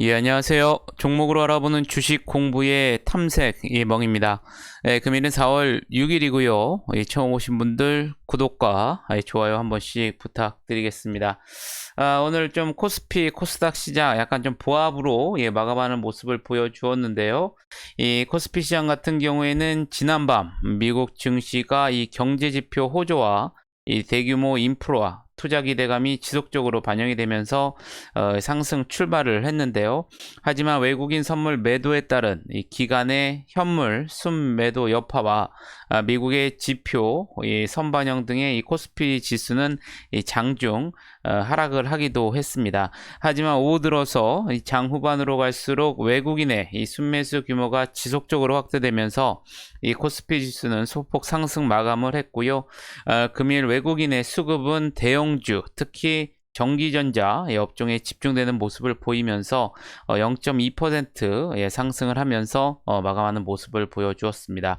예, 안녕하세요. 종목으로 알아보는 주식 공부의 탐색 이멍입니다. 예, 금일은 4월 6일이고요. 예, 처음 오신 분들 구독과 예, 좋아요 한 번씩 부탁드리겠습니다. 아, 오늘 좀 코스피, 코스닥 시장 약간 좀 보합으로 예, 마감하는 모습을 보여주었는데요. 이 코스피 시장 같은 경우에는 지난밤 미국 증시가 이 경제 지표 호조와 이 대규모 인프라 투자 기대감이 지속적으로 반영이 되면서 어, 상승 출발을 했는데요. 하지만 외국인 선물 매도에 따른 이 기간의 현물 순매도 여파와 아, 미국의 지표, 이 선반영 등의 이 코스피 지수는 이 장중 어, 하락을 하기도 했습니다. 하지만 오후 들어서 이장 후반으로 갈수록 외국인의 이 순매수 규모가 지속적으로 확대되면서 이 코스피 지수는 소폭 상승 마감을 했고요. 어, 금일 외국인의 수급은 대형 주, 특히 전기전자 업종에 집중되는 모습을 보이면서 0.2% 예, 상승을 하면서 어, 마감하는 모습을 보여주었습니다.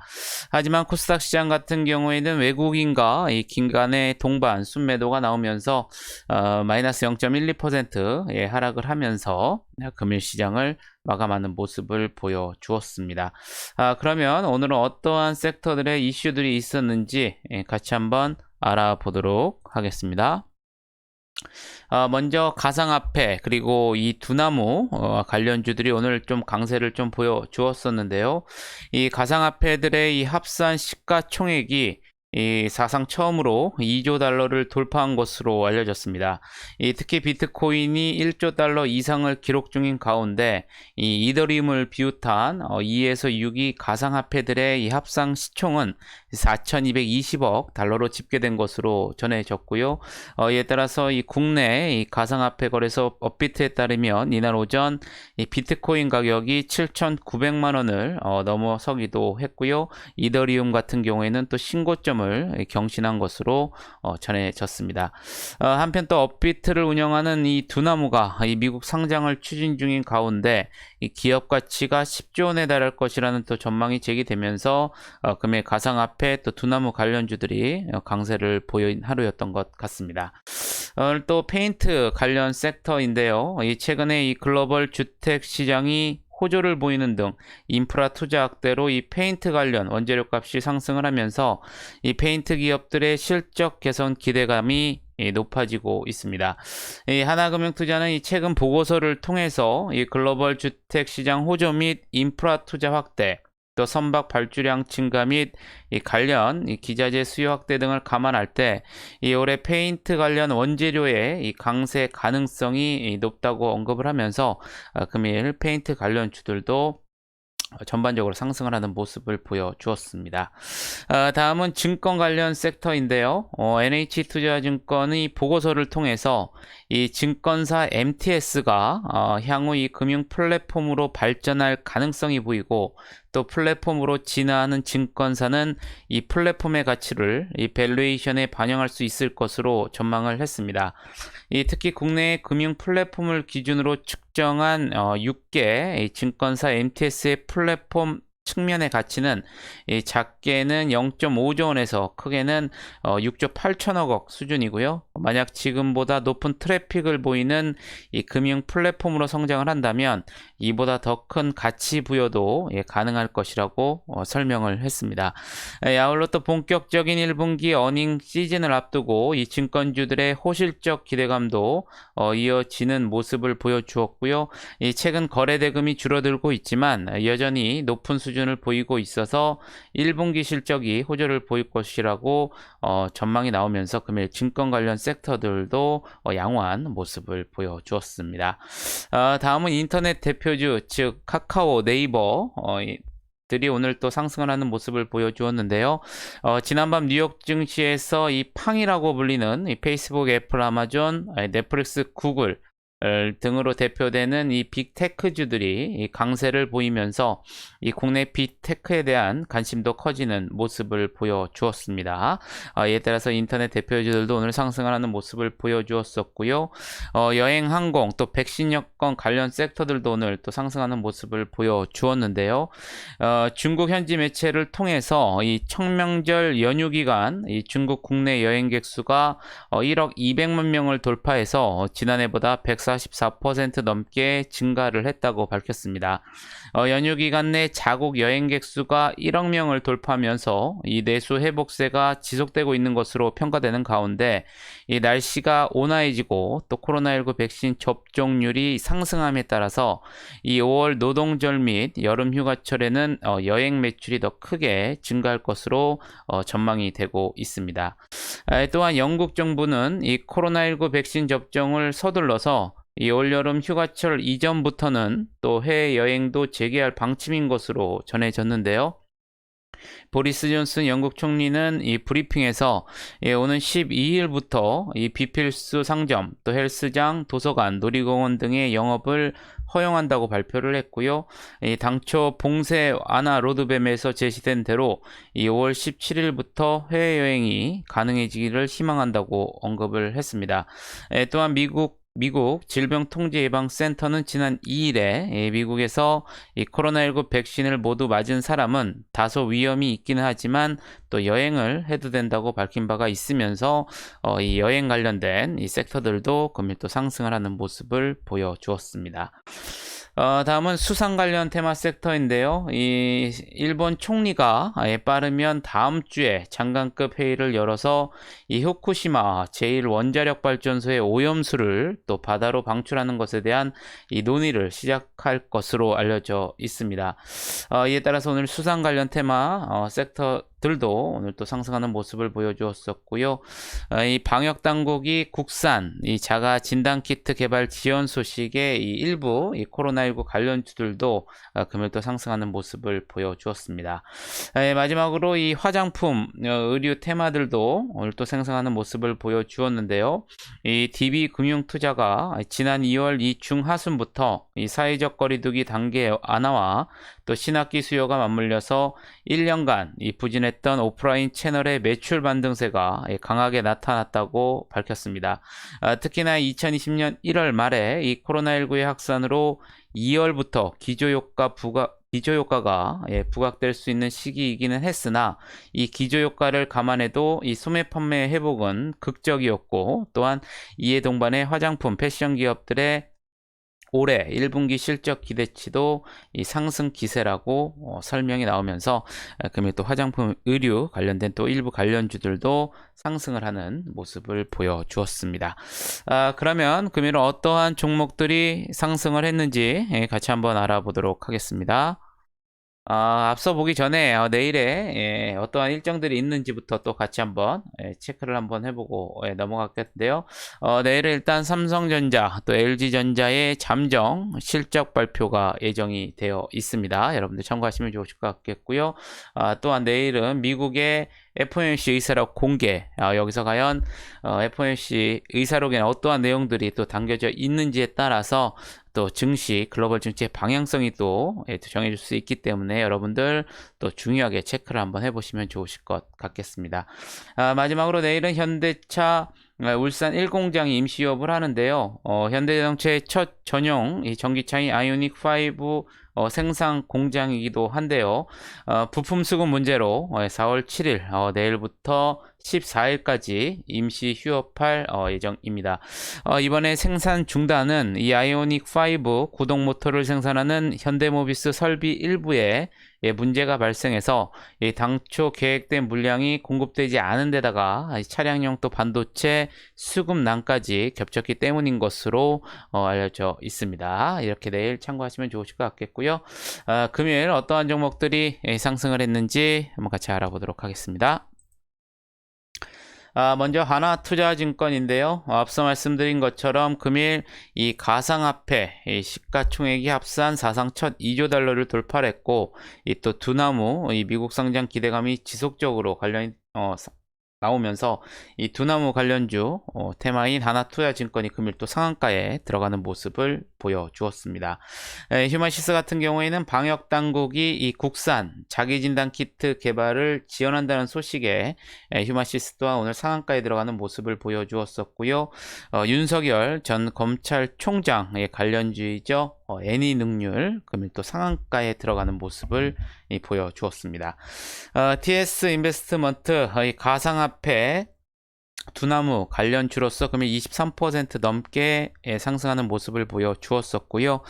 하지만 코스닥 시장 같은 경우에는 외국인과 이 긴간의 동반 순매도가 나오면서 어, 마이너스 0.12% 예, 하락을 하면서 금일 시장을 마감하는 모습을 보여주었습니다. 아, 그러면 오늘은 어떠한 섹터들의 이슈들이 있었는지 예, 같이 한번 알아보도록 하겠습니다. 어, 먼저 가상화폐 그리고 이 두나무 어, 관련주들이 오늘 좀 강세를 좀 보여주었었는데요. 이 가상화폐들의 이 합산 시가총액이 이 사상 처음으로 2조 달러를 돌파한 것으로 알려졌습니다. 이 특히 비트코인이 1조 달러 이상을 기록 중인 가운데 이 이더리움을 비롯한 어, 2에서 6위 가상화폐들의 이 합상 시총은 4,220억 달러로 집계된 것으로 전해졌고요. 어, 이에 따라서 이 국내 이 가상화폐 거래소 업비트에 따르면 이날 오전 이 비트코인 가격이 7,900만 원을 어, 넘어서기도 했고요. 이더리움 같은 경우에는 또 신고점 을 경신한 것으로 어, 전해졌습니다. 어, 한편 또 업비트를 운영하는 이 두나무가 이 미국 상장을 추진 중인 가운데 이 기업 가치가 10조 원에 달할 것이라는 또 전망이 제기되면서 어, 금일 가상화폐 또 두나무 관련주들이 어, 강세를 보인 하루였던 것 같습니다. 또 페인트 관련 섹터인데요. 이 최근에 이 글로벌 주택 시장이 호조를 보이는 등 인프라 투자 확대로 이 페인트 관련 원재료 값이 상승을 하면서 이 페인트 기업들의 실적 개선 기대감이 높아지고 있습니다. 이 하나금융투자는 이 최근 보고서를 통해서 이 글로벌 주택 시장 호조 및 인프라 투자 확대, 또 선박 발주량 증가 및이 관련 이 기자재 수요 확대 등을 감안할 때 이 올해 페인트 관련 원재료의 이 강세 가능성이 높다고 언급을 하면서 어, 금일 페인트 관련 주들도 전반적으로 상승을 하는 모습을 보여주었습니다. 어, 다음은 증권 관련 섹터인데요. 어, NH투자증권의 보고서를 통해서 이 증권사 MTS가 어, 향후 이 금융 플랫폼으로 발전할 가능성이 보이고 또 플랫폼으로 진화하는 증권사는 이 플랫폼의 가치를 이 밸류에이션에 반영할 수 있을 것으로 전망을 했습니다. 이 특히 국내 금융 플랫폼을 기준으로 측정한 어, 6개 증권사 MTS의 플랫폼 측면의 가치는 작게는 0.5조 원에서 크게는 6조 어, 8천억 원 수준이고요. 만약 지금보다 높은 트래픽을 보이는 이 금융 플랫폼으로 성장을 한다면 이보다 더 큰 가치 부여도 예, 가능할 것이라고 어, 설명을 했습니다. 아울러 또 본격적인 1분기 어닝 시즌을 앞두고 이 증권주들의 호실적 기대감도 어, 이어지는 모습을 보여주었고요. 최근 거래 대금이 줄어들고 있지만 여전히 높은 수준 수준을 보이고 있어서 1분기 실적이 호조를 보일 것이라고 어, 전망이 나오면서 금일 증권 관련 섹터들도 어, 양호한 모습을 보여주었습니다. 어, 다음은 인터넷 대표주 즉 카카오, 네이버 어, 들이 오늘 또 상승을 하는 모습을 보여주었는데요. 어, 지난밤 뉴욕 증시에서 이 팡이라고 불리는 이 페이스북, 애플, 아마존, 넷플릭스, 구글 등으로 대표되는 이 빅테크주들이 강세를 보이면서 이 국내 빅테크에 대한 관심도 커지는 모습을 보여주었습니다. 어, 이에 따라서 인터넷 대표주들도 오늘 상승을 하는 모습을 보여주었었고요. 어, 여행, 항공, 또 백신 여권 관련 섹터들도 오늘 또 상승하는 모습을 보여주었는데요. 어, 중국 현지 매체를 통해서 이 청명절 연휴 기간 이 중국 국내 여행객 수가 1억 어, 200만 명을 돌파해서 지난해보다 1 4 144% 넘게 증가를 했다고 밝혔습니다. 어, 연휴 기간 내 자국 여행객 수가 1억 명을 돌파하면서 이 내수 회복세가 지속되고 있는 것으로 평가되는 가운데 이 날씨가 온화해지고 또 코로나19 백신 접종률이 상승함에 따라서 이 5월 노동절 및 여름 휴가철에는 어, 여행 매출이 더 크게 증가할 것으로 어, 전망이 되고 있습니다. 아, 또한 영국 정부는 이 코로나19 백신 접종을 서둘러서 이 올여름 휴가철 이전부터는 또 해외 여행도 재개할 방침인 것으로 전해졌는데요. 보리스 존슨 영국 총리는 이 브리핑에서 예, 오는 12일부터 이 비필수 상점, 또 헬스장, 도서관, 놀이공원 등의 영업을 허용한다고 발표를 했고요. 이 당초 봉쇄 완화 로드맵에서 제시된 대로 이 5월 17일부터 해외여행이 가능해지기를 희망한다고 언급을 했습니다. 예, 또한 미국 미국 질병통제예방센터는 지난 2일에 예, 미국에서 이 코로나19 백신을 모두 맞은 사람은 다소 위험이 있기는 하지만 또 여행을 해도 된다고 밝힌 바가 있으면서 어, 이 여행 관련된 이 섹터들도 금일 또 상승을 하는 모습을 보여주었습니다. 어, 다음은 수상 관련 테마 섹터인데요. 이 일본 총리가 아예 빠르면 다음 주에 장관급 회의를 열어서 이 후쿠시마 제1 원자력 발전소의 오염수를 또 바다로 방출하는 것에 대한 이 논의를 시작할 것으로 알려져 있습니다. 어, 이에 따라서 오늘 수상 관련 테마 어, 섹터 들도 오늘 또 상승하는 모습을 보여주었었고요. 어, 이 방역 당국이 국산 이 자가 진단 키트 개발 지원 소식에 이 일부 이 코로나19 관련주들도 어, 금일 또 상승하는 모습을 보여주었습니다. 에, 마지막으로 이 화장품 어, 의류 테마들도 오늘 또 상승하는 모습을 보여주었는데요. 이 DB 금융투자가 지난 2월 이 중하순부터 이 사회적 거리두기 단계 완화와 또 신학기 수요가 맞물려서 1년간 이 부진 했던 오프라인 채널의 매출 반등세가 예, 강하게 나타났다고 밝혔습니다. 아, 특히나 2020년 1월 말에 이 코로나19의 확산으로 2월부터 기조효과 부가 기조효과가 예, 부각될 수 있는 시기이기는 했으나 이 기조효과를 감안해도 이 소매 판매 회복은 극적이었고 또한 이에 동반해 화장품 패션 기업들의 올해 1분기 실적 기대치도 이 상승 기세라고 어, 설명이 나오면서 어, 금일 또 화장품 의류 관련된 또 일부 관련주들도 상승을 하는 모습을 보여주었습니다. 아, 그러면 금일은 어떠한 종목들이 상승을 했는지 예, 같이 한번 알아보도록 하겠습니다. 아, 앞서 보기 전에 어, 내일에 예, 어떠한 일정들이 있는지부터 또 같이 한번 예, 체크를 한번 해보고 예, 넘어갔겠는데요. 어, 내일은 일단 삼성전자 또 LG전자의 잠정 실적 발표가 예정이 되어 있습니다. 여러분들 참고하시면 좋으실 것 같겠고요. 아, 또한 내일은 미국의 FOMC 의사록 공개 아, 여기서 과연 어, FOMC 의사록에는 어떠한 내용들이 또 담겨져 있는지에 따라서 또 증시 글로벌 증시의 방향성이 또 예, 정해질 수 있기 때문에 여러분들 또 중요하게 체크를 한번 해보시면 좋으실 것 같겠습니다. 아, 마지막으로 내일은 현대차 아, 울산 1공장이 임시 휴업을 하는데요. 어, 현대자동차의 첫 전용 이 전기차인 아이오닉 5 어, 생산 공장이기도 한데요. 어, 부품 수급 문제로 4월 7일 어, 내일부터 14일까지 임시 휴업할 어, 예정입니다. 어, 이번에 생산 중단은 이 아이오닉 5 구동 모터를 생산하는 현대모비스 설비 일부에 예, 문제가 발생해서 예, 당초 계획된 물량이 공급되지 않은 데다가 차량용 또 반도체 수급난까지 겹쳤기 때문인 것으로 어, 알려져 있습니다. 이렇게 내일 참고하시면 좋으실 것 같겠고요. 아, 금요일 어떠한 종목들이 예, 상승을 했는지 한번 같이 알아보도록 하겠습니다. 아, 먼저 하나투자증권인데요. 어, 앞서 말씀드린 것처럼 금일 이 가상화폐 이 시가총액이 합산 사상 첫 2조 달러를 돌파했고 이 또 두나무 이 미국 상장 기대감이 지속적으로 관련 어, 나오면서 이 두나무 관련주 어, 테마인 하나투자증권이 금일 또 상한가에 들어가는 모습을 보여주었습니다. 에, 휴마시스 같은 경우에는 방역 당국이 이 국산 자기 진단 키트 개발을 지원한다는 소식에 에, 휴마시스 또한 오늘 상한가에 들어가는 모습을 보여주었었고요. 어, 윤석열 전 검찰총장의 관련주이죠. 어, 애니 능률 금일 또 상한가에 들어가는 모습을 이, 보여주었습니다. 어, TS 인베스트먼트 어, 이 가상화폐 두나무 관련주로서 금일 23% 넘게 예, 상승하는 모습을 보여주었었고요.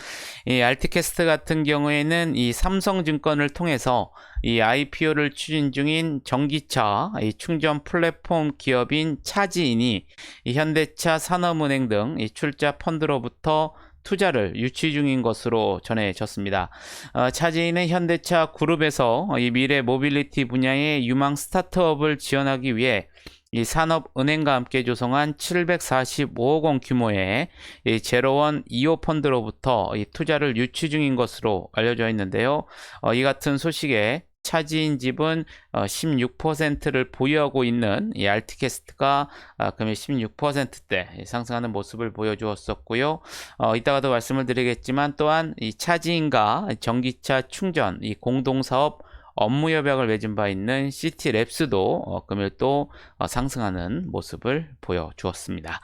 이 알티캐스트 같은 경우에는 이 삼성증권을 통해서 이 IPO를 추진 중인 전기차 이 충전 플랫폼 기업인 차지인이 이 현대차 산업은행 등이 출자 펀드로부터 투자를 유치 중인 것으로 전해졌습니다. 어, 차지인은 현대차 그룹에서 이 미래 모빌리티 분야의 유망 스타트업을 지원하기 위해 이 산업은행과 함께 조성한 745억 원 규모의 이 제로원 2호 펀드로부터 이 투자를 유치 중인 것으로 알려져 있는데요. 어, 이 같은 소식에 차지인 집은 어, 16%를 보유하고 있는 이 알티캐스트가 아, 금일 16%대 상승하는 모습을 보여주었었고요. 어, 이따가도 말씀을 드리겠지만 또한 이 차지인과 전기차 충전 이 공동 사업 업무 협약을 맺은 바 있는 시티 랩스도 어, 금일 또 어, 상승하는 모습을 보여주었습니다.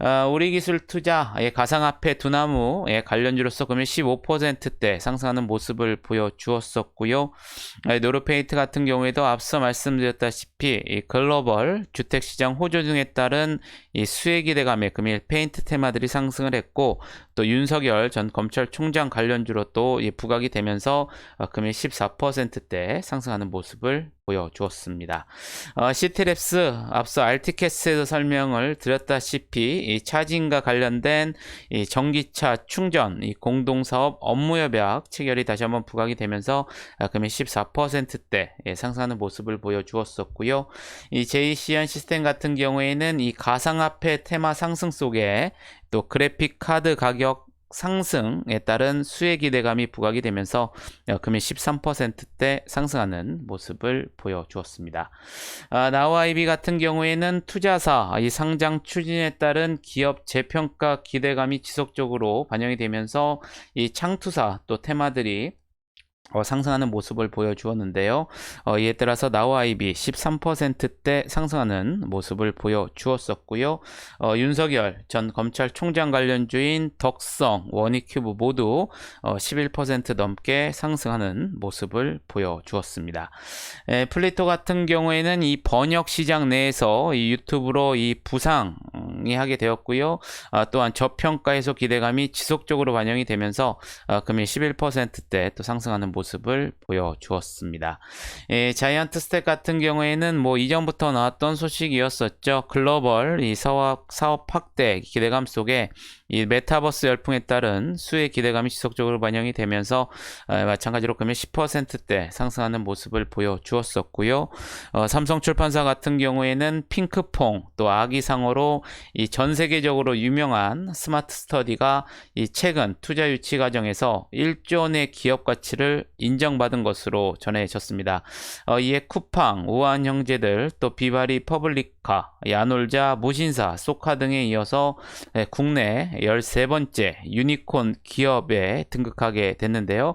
어, 우리 기술 투자 예, 가상화폐 두나무 예, 관련주로서 금일 15%대 상승하는 모습을 보여주었었고요. 예, 노르페이트 같은 경우에도 앞서 말씀드렸다시피 이 글로벌 주택시장 호조 등에 따른 이 수혜 기대감에 금일 페인트 테마들이 상승을 했고 또 윤석열 전 검찰총장 관련주로 또이 부각이 되면서 어, 금일 14%대 상승하는 모습을 보여주었습니다. 어, 시티랩스 앞서 알티캐스에서 설명을 드렸다시피 이 차진과 관련된 이 전기차 충전 이 공동사업 업무협약 체결이 다시 한번 부각이 되면서 아, 금일 14%대 예, 상승하는 모습을 보여주었었고요. 이 JCN 시스템 같은 경우에는 이 가상화폐 테마 상승 속에 또 그래픽 카드 가격 상승에 따른 수혜 기대감이 부각이 되면서 어, 금일 13%대 상승하는 모습을 보여주었습니다. 아, 나우아이비 같은 경우에는 투자사 이 상장 추진에 따른 기업 재평가 기대감이 지속적으로 반영이 되면서 이 창투사 또 테마들이 어, 상승하는 모습을 보여주었는데요. 어, 이에 따라서 나우 아이비 13%대 상승하는 모습을 보여주었었고요. 어, 윤석열 전 검찰총장 관련주인 덕성, 원익큐브 모두 어, 11% 넘게 상승하는 모습을 보여주었습니다. 에, 플리토 같은 경우에는 이 번역 시장 내에서 이 유튜브로 이 부상이 하게 되었고요. 아, 또한 저평가에서 기대감이 지속적으로 반영이 되면서 아, 금일 11%대 또 상승하는 모습 을 보여주었습니다. 예, 자이언트 스택 같은 경우에는 뭐 이전부터 나왔던 소식이었었죠. 글로벌 이 사업, 사업 확대 기대감 속에 이 메타버스 열풍에 따른 수의 기대감이 지속적으로 반영이 되면서 어, 마찬가지로 금일 10%대 상승하는 모습을 보여주었었고요. 어, 삼성 출판사 같은 경우에는 핑크퐁 또 아기상어로 이 전 세계적으로 유명한 스마트 스터디가 이 최근 투자 유치 과정에서 1조 원의 기업 가치를 인정받은 것으로 전해졌습니다. 어, 이에 쿠팡, 우한 형제들, 또 비바리 퍼블 리카, 야놀자, 무신사, 소카 등에 이어서 예, 국내 13번째 유니콘 기업에 등극하게 됐는데요.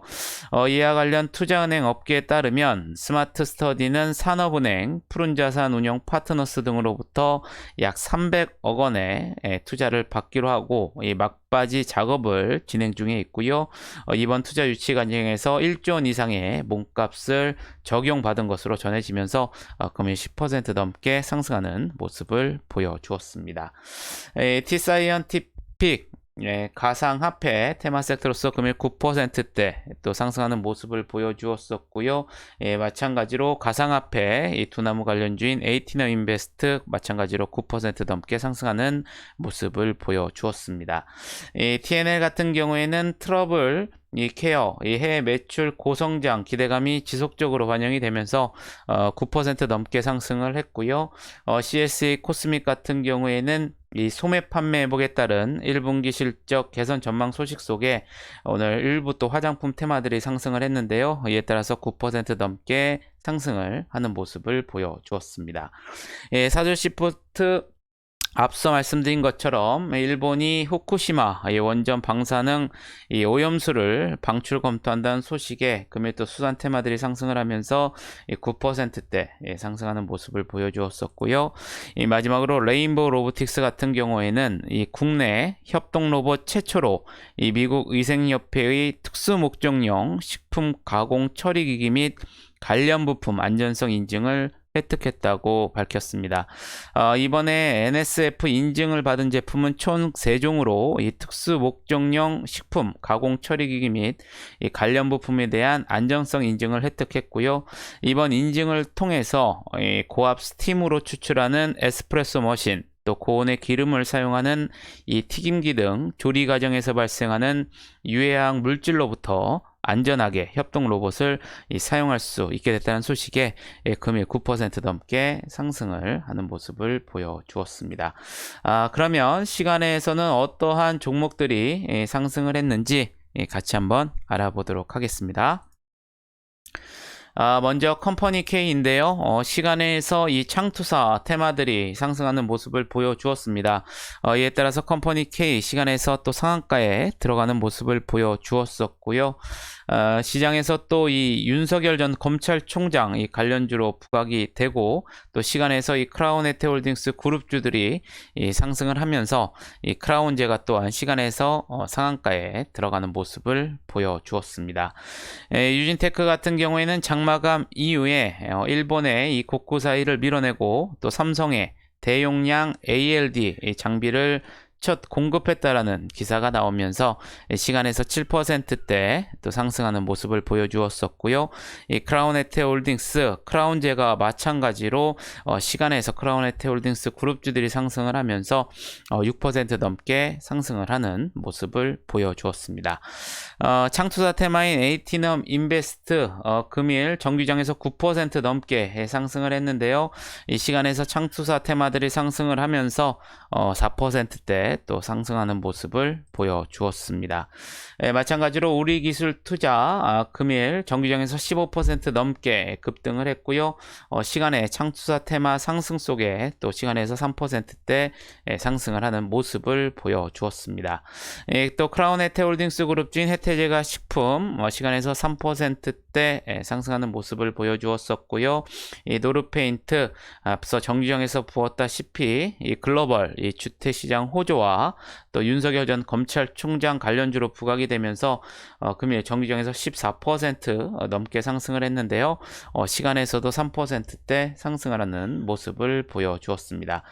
어, 이와 관련 투자은행 업계에 따르면 스마트 스터디는 산업은행, 푸른자산 운용 파트너스 등으로부터 약 300억 원의 예, 투자를 받기로 하고 이 막 바지 작업을 진행 중에 있고요. 어, 이번 투자 유치 과정에서 1조 원 이상의 몸값을 적용받은 것으로 전해지면서 어, 금일 10% 넘게 상승하는 모습을 보여주었습니다. 에, T사이언티픽 예, 가상화폐 테마 섹터로서 금일 9%대 또 상승하는 모습을 보여주었었고요. 예, 마찬가지로 가상화폐 이 두나무 관련주인 에이티너 인베스트 마찬가지로 9% 넘게 상승하는 모습을 보여주었습니다. 이 TNL 같은 경우에는 트러블 이 케어, 이 해외 매출 고성장 기대감이 지속적으로 반영이 되면서 어, 9% 넘게 상승을 했고요. 어, CSA 코스믹 같은 경우에는 이 소매 판매 회복에 따른 1분기 실적 개선 전망 소식 속에 오늘 일부 또 화장품 테마들이 상승을 했는데요. 이에 따라서 9% 넘게 상승을 하는 모습을 보여주었습니다. 예, 사조 시프트 앞서 말씀드린 것처럼 일본이 후쿠시마 이 원전 방사능 이 오염수를 방출 검토한다는 소식에 금일 또 수산 테마들이 상승을 하면서 9%대 예, 상승하는 모습을 보여주었었고요. 이 마지막으로 레인보우 로보틱스 같은 경우에는 이 국내 협동 로봇 최초로 이 미국 의생협회의 특수 목적용 식품 가공 처리 기기 및 관련 부품 안전성 인증을 획득했다고 밝혔습니다. 어, 이번에 NSF 인증을 받은 제품은 총 3종으로 이 특수 목적용 식품 가공 처리기기 및이 관련 부품에 대한 안정성 인증을 획득했고요. 이번 인증을 통해서 이 고압 스팀으로 추출하는 에스프레소 머신 또 고온의 기름을 사용하는 이 튀김기 등 조리 과정에서 발생하는 유해한 물질로부터 안전하게 협동 로봇을 이 사용할 수 있게 됐다는 소식에 예, 금일 9% 넘게 상승을 하는 모습을 보여주었습니다. 아, 그러면 시간에서는 어떠한 종목들이 예, 상승을 했는지 예, 같이 한번 알아보도록 하겠습니다. 아, 먼저 컴퍼니 K인데요. 어, 시간에서 이 창투사 테마들이 상승하는 모습을 보여주었습니다. 어, 이에 따라서 컴퍼니 K 시간에서 또 상한가에 들어가는 모습을 보여주었었고요. 어, 시장에서 또 이 윤석열 전 검찰총장 이 관련주로 부각이 되고 또 시간에서 이 크라운 에테홀딩스 그룹주들이 이 상승을 하면서 이 크라운제가 또한 시간에서 어, 상한가에 들어가는 모습을 보여주었습니다. 에, 유진테크 같은 경우에는 장마감 이후에 어, 일본의 이 곡구 사이를 밀어내고 또 삼성의 대용량 ALD 이 장비를 첫 공급했다라는 기사가 나오면서 시간에서 7%대 또 상승하는 모습을 보여주었었고요. 이 크라운에테 홀딩스, 크라운제가 마찬가지로 어, 시간에서 크라운에테 홀딩스 그룹주들이 상승을 하면서 어, 6% 넘게 상승을 하는 모습을 보여주었습니다. 어, 창투사 테마인 에이티넘 인베스트 어, 금일 정규장에서 9% 넘게 상승을 했는데요. 이 시간에서 창투사 테마들이 상승을 하면서 어, 4%대 또 상승하는 모습을 보여주었습니다. 예, 마찬가지로 우리 기술 투자 아, 금일 정규장에서 15% 넘게 급등을 했고요. 어, 시간에 창투사 테마 상승 속에 또 시간에서 3%대 예, 상승을 하는 모습을 보여주었습니다. 예, 또 크라운 혜태홀딩스 그룹주인 혜태제가 식품 어, 시간에서 3%대 예, 상승하는 모습을 보여주었었고요. 이 노르페인트 앞서 정규장에서 보았다시피 이 글로벌 이 주택시장 호조와 또 윤석열 전 검찰총장 관련주로 부각이 되면서 어, 금일 정규장에서 14% 넘게 상승을 했는데요. 어, 시간에서도 3%대 상승을 하는 모습을 보여주었습니다.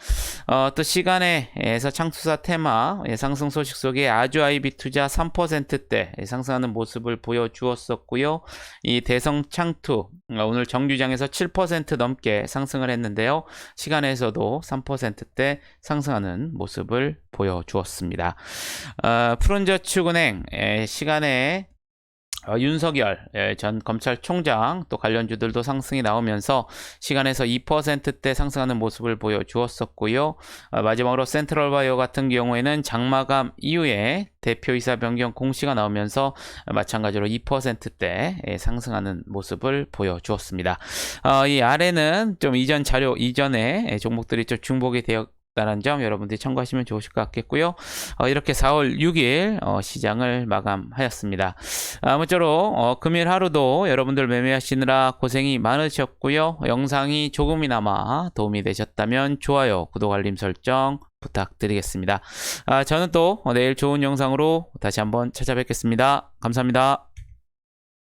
어, 또 시간에서 창투사 테마 예, 상승 소식 속에 아주 아이비 투자 3%대 상승하는 모습을 보여주었었고요. 이 대성 창투 어, 오늘 정규장에서 7% 넘게 상승을 했는데요. 시간에서도 3%대 상승 하는 모습을 보여주었습니다. 어, 푸른저축은행 에, 시간에 어, 윤석열 예, 전 검찰총장 또 관련주들도 상승이 나오면서 시간에서 2%대 상승하는 모습을 보여주었었고요. 어, 마지막으로 센트럴바이오 같은 경우에는 장마감 이후에 대표이사 변경 공시가 나오면서 마찬가지로 2%대 예, 상승하는 모습을 보여주었습니다. 어, 이 아래는 좀 이전 자료 이전에 예, 종목들이 좀 중복이 되어 다는 점 여러분들이 참고하시면 좋으실 것 같겠고요. 어, 이렇게 4월 6일 어, 시장을 마감하였습니다. 아무쪼록 어, 금일 하루도 여러분들 매매하시느라 고생이 많으셨고요. 영상이 조금이나마 도움이 되셨다면 좋아요, 구독, 알림 설정 부탁드리겠습니다. 아, 저는 또 내일 좋은 영상으로 다시 한번 찾아뵙겠습니다. 감사합니다.